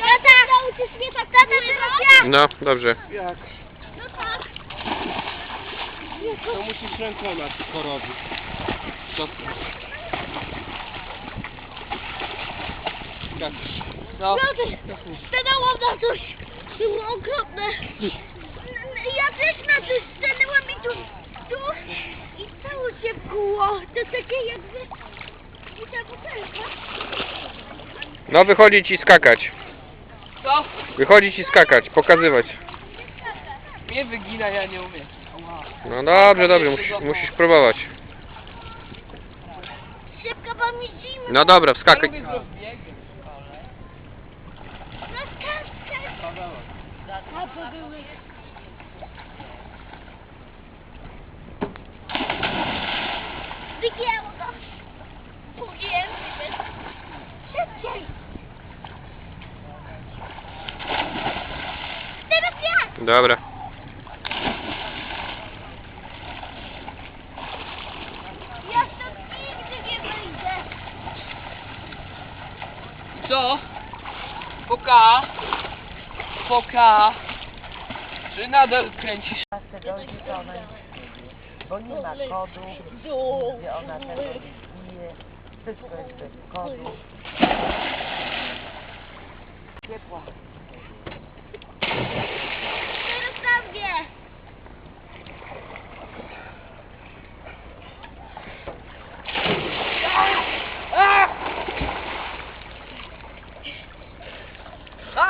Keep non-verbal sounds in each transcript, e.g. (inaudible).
Tata, nauczysz mnie tak, tata, teraz No, dobrze. Jak? No tak. To musisz rękoma porobić. Dobrze. Tak. No. Stanęłam na coś. Było okropne. Ja też na coś stanęłam i tu, tu i cało się wkuło. To takie jakby... No, wychodzić i skakać. Co? Wychodzić i skakać, pokazywać. Mnie wygina, ja nie umiem. No dobrze, dobrze, musisz, musisz próbować. Szybko, bo mi zimno. No dobra, rozbiegiem. No skacz, skacz. A to były... Wygięło go. Mówiłem, że... Szybciej. Teraz ja. Dobra. Ja stąd nigdy nie wyjdę. Co? Poka. Poka. Czy nadal kręcisz? tego bo nie ma kodu, gdzie ona tego bije, wszystko jest bez kodu. Ciepła. Teraz na mnie.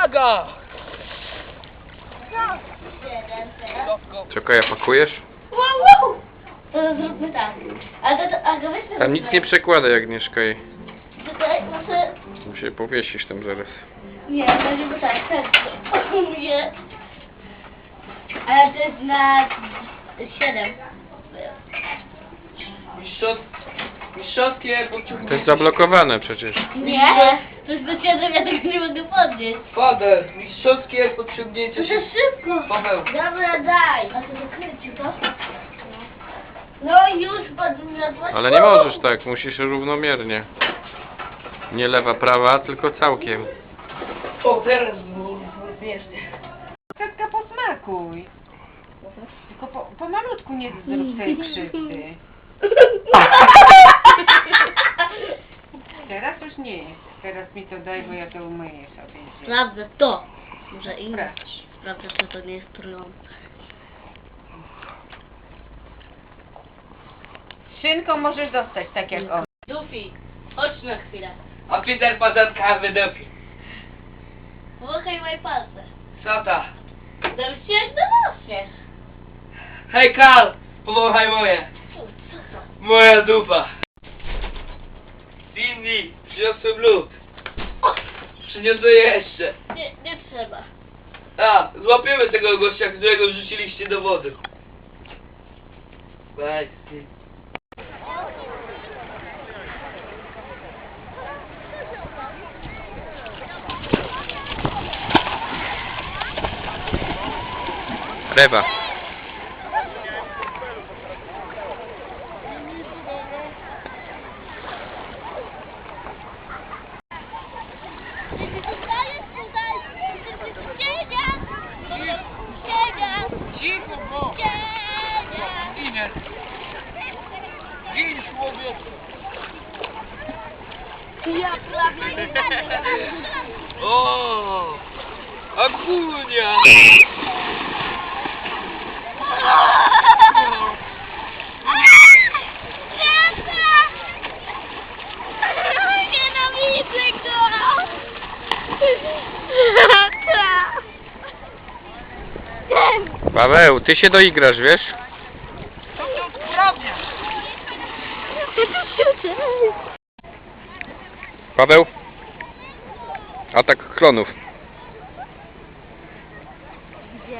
Aga! Co? Jeden teraz. Stopko. Czekaj, ja pakujesz? Wow, wow. To (laughs) zróbmy tak. A to, to, a to weź sobie Tam nic nie przekładaj, Agnieszka. i Tutaj, może... Tu się powiesisz tam zaraz. Nie, będziemy tak, tak. Nie. Ale to jest na 7. Mistrzot... Mistrzowskie To jest zablokowane przecież. Nie? To jest siedem, ja tego nie mogę podnieść. Fader, mistrzowskie To podciągnięcie za się... szybko. Paweł. Dobra, daj. A to zakręci to? No już podniosłaś. Ale nie możesz tak, musisz równomiernie. Nie lewa, prawa, tylko całkiem. O, teraz było śmiesznie. Kredka posmakuj. Tylko po, po malutku nie zrób tej krzywdy. Teraz już nie. Teraz mi to daj, bo ja to umyję sobie. Sprawdzę to. Może inne. Sprawdź. Sprawdzę, czy to nie jest trujące. Szynką możesz dostać, tak jak on. Dufi, chodź na chwilę. A Peter poza kawy dopi. Wąchaj moje palce. Co się jak do nosie. Hej Karl! Powąchaj moje. Moja dupa. Cindy, przyniosłem lód. Przyniosę jeszcze. Nie, nie trzeba. A, złapiemy tego gościa, którego wrzuciliście do wody. Hier Ja. nog. Ines. (laughs) Ja, klap Oh, ja. Paweł, ty się doigrasz, wiesz? Paweł? Atak klonów. Gdzie?